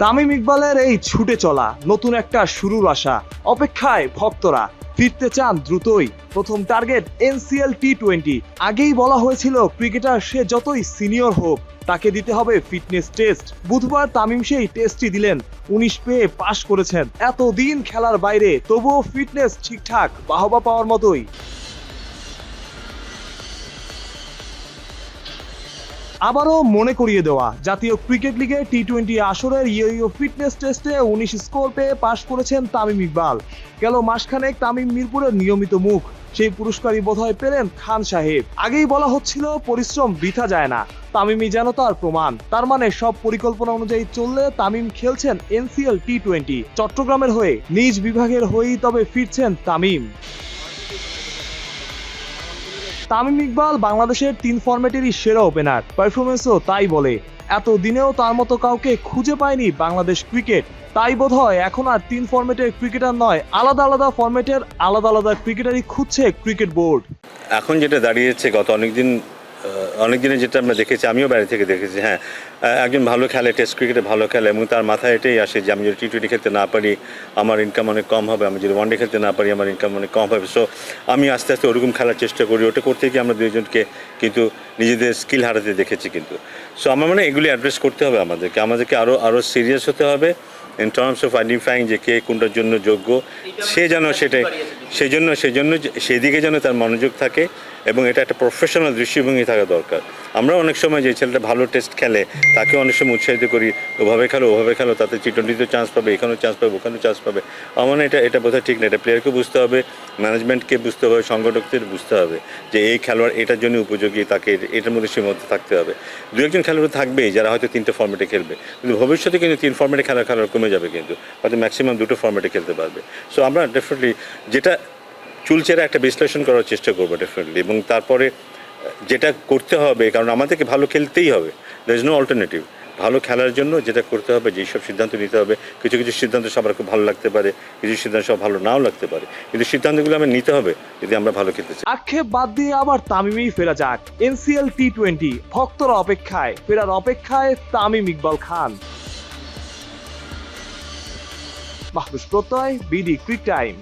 তামিম ইকবালের এই ছুটে চলা নতুন একটা শুরুর আশা। অপেক্ষায় ভক্তরা ফিরতে চান দ্রুতই। প্রথম টার্গেট এনসিএল টি টোয়েন্টি আগেই বলা হয়েছিল, ক্রিকেটার সে যতই সিনিয়র হোক, তাকে দিতে হবে ফিটনেস টেস্ট। বুধবার তামিম সেই টেস্টটি দিলেন। উনিশ পেয়ে পাশ করেছেন। এতদিন খেলার বাইরে, তবুও ফিটনেস ঠিকঠাক বাহবা পাওয়ার মতোই। আবারও মনে করিয়ে দেওয়া। জাতীয় ক্রিকেট লিগে টি টোয়েন্টি আসরের ইয়ো ফিটনেস টেস্টে উনিশ স্কোর পেয়ে পাশ করেছেন তামিম ইকবাল। গেল মাসখানেক তামিম মিরপুরের নিয়মিত মুখ। সেই পুরস্কারই বোধহয় পেলেন খান সাহেব। আগেই বলা হচ্ছিল, পরিশ্রম বৃথা যায় না। তামিমই যেন তার প্রমাণ। তার মানে সব পরিকল্পনা অনুযায়ী চললে তামিম খেলছেন এনসিএল টি টোয়েন্টি চট্টগ্রামের হয়ে নিজ বিভাগের হয়েই তবে ফিরছেন তামিম। তামিম ইকবাল বাংলাদেশের তিন ফর্মেটেরই সেরা ওপেনার পারফরমেন্সও তাই বলে। এত দিনেও তার মতো কাউকে খুঁজে পায়নি বাংলাদেশ ক্রিকেট তাই বোধ হয় এখন আর তিন ফর্মেটের ক্রিকেটার নয়, আলাদা আলাদা ফর্মেটের আলাদা আলাদা ক্রিকেটারই খুঁজছে ক্রিকেট বোর্ড এখন যেটা দাঁড়িয়েছে, গত অনেকদিন অনেক দিনে যেটা আমরা দেখেছি, আমিও বাইরে থেকে দেখেছি হ্যাঁ। একজন ভালো খেলে, টেস্ট ক্রিকেটে ভালো খেলে এবং তার মাথায় এটাই আসে যে আমি যদি টি টোয়েন্টি খেলতে না পারি, আমার ইনকাম অনেক কম হবে। আমি যদি ওয়ানডে খেলতে না পারি, আমার ইনকাম অনেক কম হবে। সো আমি আস্তে আস্তে ওরকম খেলার চেষ্টা করি। ওটা করতে গিয়ে আমরা দুইজনকে কিন্তু নিজেদের স্কিল হারাতে দেখেছি কিন্তু। সো আমার মনে এগুলি অ্যাড্রেস করতে হবে আমাদেরকে। আমাদেরকে আরও আরও সিরিয়াস হতে হবে। ইন টার্মস অফ আইডেন্টিফাইং যে কে কোনটার জন্য যোগ্য, সে যেন সেটাই সেই জন্য সেই জন্য সেদিকে যেন তার মনোযোগ থাকে এবং এটা একটা প্রফেশনাল দৃষ্টিভঙ্গি থাকা দরকার। আমরা অনেক সময় যে ছেলেটা ভালো টেস্ট খেলে, তাকে অনেক সময় উৎসাহিত করি, ওভাবে খেলো ওভাবে খেলো, তাতে টি টোয়েন্টিতেও চান্স পাবে, এখানেও চান্স পাবে, ওখানেও চান্স পাবে। আমার এটা এটা বোধহয় ঠিক না, এটা প্লেয়ারকে বুঝতে হবে ম্যানেজমেন্টকে বুঝতে হবে, সংগঠকদের বুঝতে হবে যে এই খেলোয়াড় এটার জন্য উপযোগী, তাকে এটার মধ্যে সীমাবদ্ধ থাকতে হবে। দু একজন খেলোয়াড় থাকবেই, যারা হয়তো তিনটে ফর্মেটে খেলবে। কিন্তু ভবিষ্যতে কিন্তু তিন ফর্মেটে খেলা খেলার কমে যাবে কিন্তু। হয়তো ম্যাক্সিমাম দুটো ফর্মেটে খেলতে পারবে। সো আমরা ডেফিনেটলি যেটা চুলচেরা একটা বিশ্লেষণ করার চেষ্টা করব ডেফিনেটলি এবং তারপরে যেটা করতে হবে, কারণ আমাদেরকে ভালো খেলতেই হবে। দ্যার ইজ নো অল্টারনেটিভ ভালো খেলার জন্য যেটা করতে হবে যেই সব সিদ্ধান্ত নিতে হবে, কিছু কিছু সিদ্ধান্ত সবার খুব ভালো লাগতে পারে, কিছু সিদ্ধান্ত সব ভালো নাও লাগতে পারে। কিন্তু সিদ্ধান্তগুলো আমরা নিতে হবে যদি আমরা ভালো খেলতে চাই। আক্ষেপ বাদ দিয়ে আবার তামিমেই ফেরা যাক। এনসিএল টি টোয়েন্টি ভক্তরা অপেক্ষায়। ফেরার অপেক্ষায় তামিম ইকবাল খান। মাহবুস প্রত্যয় বিডি ক্রিক টাইম